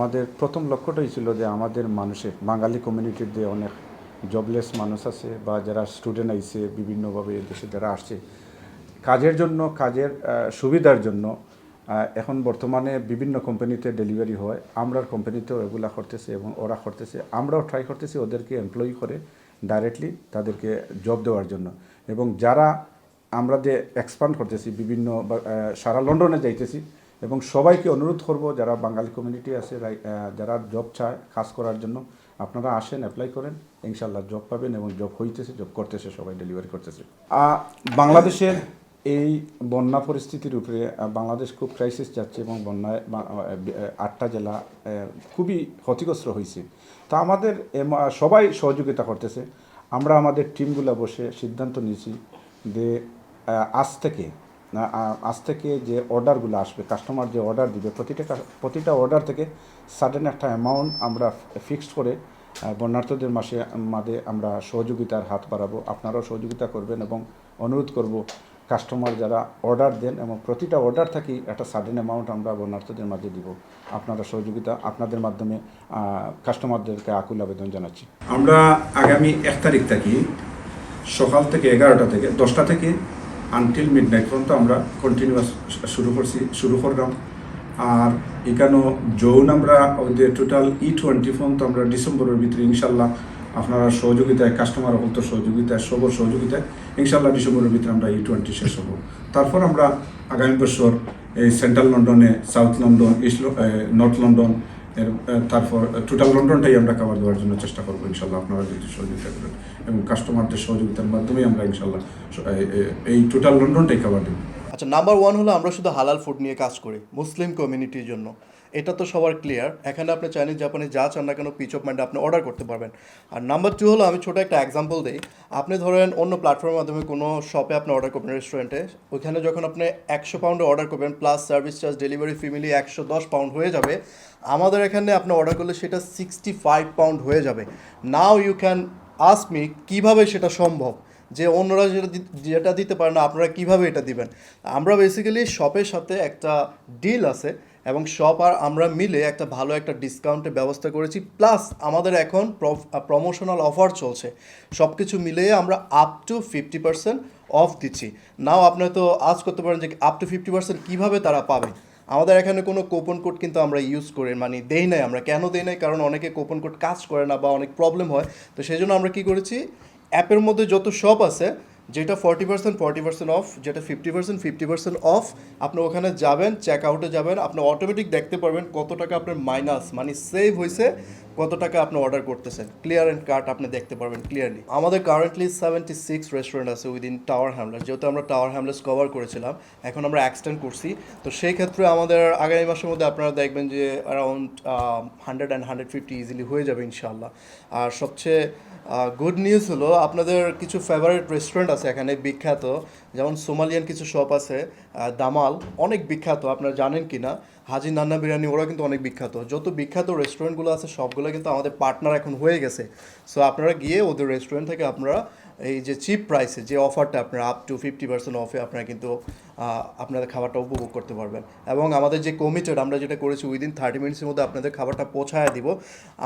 আমাদের প্রথম লক্ষ্যটাই ছিল যে আমাদের মানুষের, বাঙালি কমিউনিটির যে অনেক জবলেস মানুষ আছে বা যারা স্টুডেন্ট আইছে, বিভিন্নভাবে দেশে যারা আসছে, কাজের জন্য, কাজের সুবিধার জন্য এখন বর্তমানে বিভিন্ন কোম্পানিতে ডেলিভারি হয়, আমরার কোম্পানিতেও এগুলা করতেছে এবং ওরা করতেছে, আমরাও ট্রাই করতেছি ওদেরকে এমপ্লয়ি করে ডাইরেক্টলি তাদেরকে জব দেওয়ার জন্য এবং যারা আমরা যে এক্সপান্ড করতেছি বিভিন্ন সারা লন্ডনে যাইতেছি এবং সবাইকে অনুরোধ করব, যারা বাঙালি কমিউনিটি আছে যারা জব চায় কাজ করার জন্য, আপনারা আসেন অ্যাপ্লাই করেন। ইনশাল্লাহ জব পাবেন এবং জব হইতেছে জব করতেছে, সবাই ডেলিভারি করতেছে। বাংলাদেশের এই বন্যা পরিস্থিতির উপরে বাংলাদেশ খুব ক্রাইসিস যাচ্ছে এবং বন্যায় আটটা জেলা খুবই ক্ষতিগ্রস্ত হয়েছে তা আমাদের সবাই সহযোগিতা করতেছে। আমরা আমাদের টিমগুলো বসে সিদ্ধান্ত নিয়েছি যে আজ থেকে আজ থেকে যে অর্ডারগুলো আসবে কাস্টমার যে অর্ডার দিবে, প্রতিটা প্রতিটা অর্ডার থেকে সাডেন একটা অ্যামাউন্ট আমরা ফিক্সড করে বন্যার্থদের মাসে মাঝে আমরা সহযোগিতার হাত বাড়াবো। আপনারাও সহযোগিতা করবেন এবং অনুরোধ করব কাস্টমার যারা অর্ডার দেন এবং প্রতিটা অর্ডার থাকি একটা সাডেন অ্যামাউন্ট আমরা বন্যার্থদের মাঝে দিব। আপনারা সহযোগিতা, আপনাদের মাধ্যমে কাস্টমারদেরকে আকুল আবেদন জানাচ্ছি। আমরা আগামী এক তারিখ থাকি সকাল থেকে এগারোটা থেকে দশটা থেকে আনটিল মিড নাইট পর্যন্ত আমরা কন্টিনিউয়াস শুরু করছি, শুরু করলাম। আর এখানেও যৌন আমরা টোটাল ই টোয়েন্টি পর্যন্ত আমরা ডিসেম্বরের ভিতরে ইনশাল্লাহ আপনারা সহযোগিতায় কাস্টমার অকল্প সহযোগিতায় সবর সহযোগিতায় ইনশাল্লাহ ডিসেম্বরের ভিতরে আমরা ই টোয়েন্টি শেষ হব। তারপর আমরা আগামী বছর এই সেন্ট্রাল লন্ডনে south London east north London এর তারপর টোটাল লন্ডনটাই আমরা কাভার দেওয়ার জন্য চেষ্টা করব, ইনশাল্লাহ আপনারা যদি সহযোগিতা করেন। এবং কাস্টমারদের সহযোগিতার মাধ্যমেই আমরা ইনশাল্লাহ এই- টোটাল লন্ডনটাই কাভার দেবো। আচ্ছা নাম্বার ওয়ান হলো আমরা শুধু হালাল ফুড নিয়ে কাজ করি, মুসলিম কমিউনিটির জন্য। এটা তো সবার ক্লিয়ার এখানে আপনি চাইনিজ জাপানি যা চান না কেন পিচ অফ মাইন্ডে আপনি অর্ডার করতে পারবেন। আর নাম্বার টু হলো, আমি ছোটো একটা এক্সাম্পল দিই। আপনি ধরেন অন্য প্ল্যাটফর্মের মাধ্যমে কোনো শপে আপনি অর্ডার করবেন রেস্টুরেন্টে ওইখানে যখন আপনি একশো পাউন্ডে অর্ডার করবেন plus service charge delivery family একশো দশ পাউন্ড হয়ে যাবে। আমাদের এখানে আপনি অর্ডার করলে সেটা সিক্সটি ফাইভ পাউন্ড হয়ে যাবে। Now you can ask me কীভাবে সেটা সম্ভব? যে অন্যরা যেটা যেটা দিতে পারে না, আপনারা কীভাবে এটা দিবেন? আমরা বেসিক্যালি শপের সাথে একটা ডিল আছে। এবং শপ আর আমরা মিলে একটা ভালো একটা ডিসকাউন্টের ব্যবস্থা করেছি। প্লাস আমাদের এখন প্রমোশনাল অফার চলছে। সব কিছু মিলিয়ে আমরা up to fifty percent off দিচ্ছি। নাও আপনারা তো আজ করতে পারেন যে আপ টু ফিফটি পার্সেন্ট কীভাবে তারা পাবে? আমাদের এখানে কোনো কোপন কোড কিন্তু আমরা ইউজ করি মানে দেই নাই আমরা। কেন দেই নাই? কারণ অনেকে কোপন কোড কাজ করে না বা অনেক প্রবলেম হয়। তো সেই জন্য আমরা কী করেছি? অ্যাপের মধ্যে যত শপ আছে যেটা forty percent forty percent off যেটা fifty percent fifty percent off আপনি ওখানে যাবেন চেক আউটে যাবেন, আপনি অটোমেটিক দেখতে পারবেন কত টাকা আপনার মাইনাস মানে সেভ হয়েছে, কত টাকা আপনি অর্ডার করতেছেন। ক্লিয়ার অ্যান্ড কার্ট আপনি দেখতে পারবেন ক্লিয়ারলি আমাদের কারেন্টলি সেভেন্টি সিক্স রেস্টুরেন্ট আছে উইদিন টাওয়ার হ্যামলেস যেহেতু আমরা টাওয়ার হ্যামলেস কভার করেছিলাম, এখন আমরা এক্সটেন্ড করছি। তো সেই ক্ষেত্রে আমাদের আগামী মাসের মধ্যে আপনারা দেখবেন যে around hundred and hundred fifty easily হয়ে যাবে ইনশাল্লাহ আর সবচেয়ে গুড নিউজ হলো, আপনাদের কিছু ফেভারিট রেস্টুরেন্ট আছে এখানে বিখ্যাত। যেমন সোমালিয়ান কিছু শপ আছে দামাল, অনেক বিখ্যাত, আপনারা জানেন কি না হাজি নান্না বিরিয়ানি ওরা কিন্তু অনেক বিখ্যাত। যত বিখ্যাত রেস্টুরেন্টগুলো আছে, সবগুলো কিন্তু আমাদের পার্টনার এখন হয়ে গেছে। সো আপনারা গিয়ে ওদের রেস্টুরেন্ট থেকে আপনারা এই যে চিপ প্রাইসে যে অফারটা আপনারা আপ টু ফিফটি পার্সেন্ট অফে আপনারা কিন্তু আপনাদের খাবারটা উপভোগ করতে পারবেন। এবং আমাদের যে কমিটেড আমরা যেটা করেছি উইদিন থার্টি মিনিটসের মধ্যে আপনাদের খাবারটা পৌঁছায় দিব।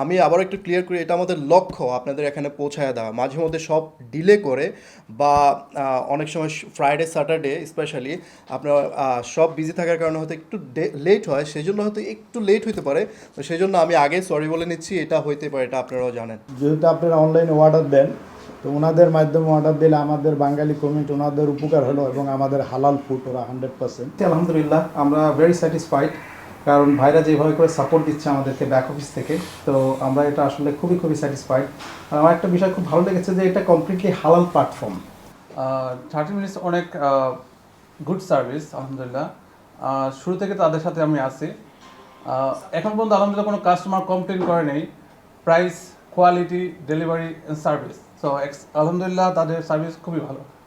আমি আবার একটু ক্লিয়ার করি, এটা আমাদের লক্ষ্য আপনাদের এখানে পৌঁছায় দেওয়া। মাঝে মধ্যে সব ডিলে করে বা অনেক সময় ফ্রাইডে স্যাটারডে স্পেশালি আপনার সব বিজি থাকার কারণে হয়তো একটু লেট হয় সেই জন্য হয়তো একটু লেট হতে পারে। তো সেই জন্য আমি আগে সরি বলে নিচ্ছি, এটা হইতে পারে, এটা আপনারাও জানেন। যেহেতু আপনারা অনলাইনে অর্ডার দেন তো ওনাদের মাধ্যমে অর্ডার দিলে আমাদের বাঙালি কমিউনিটি ওনাদের উপকার হলো এবং আমাদের হালাল ফুড ওরা হান্ড্রেড পার্সেন্ট আলহামদুলিল্লাহ আমরা ভেরি স্যাটিসফাইড কারণ ভাইরা যেভাবে করে সাপোর্ট দিচ্ছে আমাদেরকে ব্যাক অফিস থেকে তো আমরা এটা আসলে খুবই খুবই স্যাটিসফাইড আর আমার একটা বিষয় খুব ভালো লেগেছে যে এটা কমপ্লিটলি হালাল প্ল্যাটফর্ম থার্টি মিনিটস অনেক গুড সার্ভিস আলহামদুলিল্লাহ। শুরু থেকে তাদের সাথে আমি আছি। এখন পর্যন্ত আলহামদুলিল্লাহ কোনো কাস্টমার কমপ্লেন করে নেই। Price quality delivery service so আলহামদুলিল্লাহ তাদের সার্ভিস খুবই ভালো।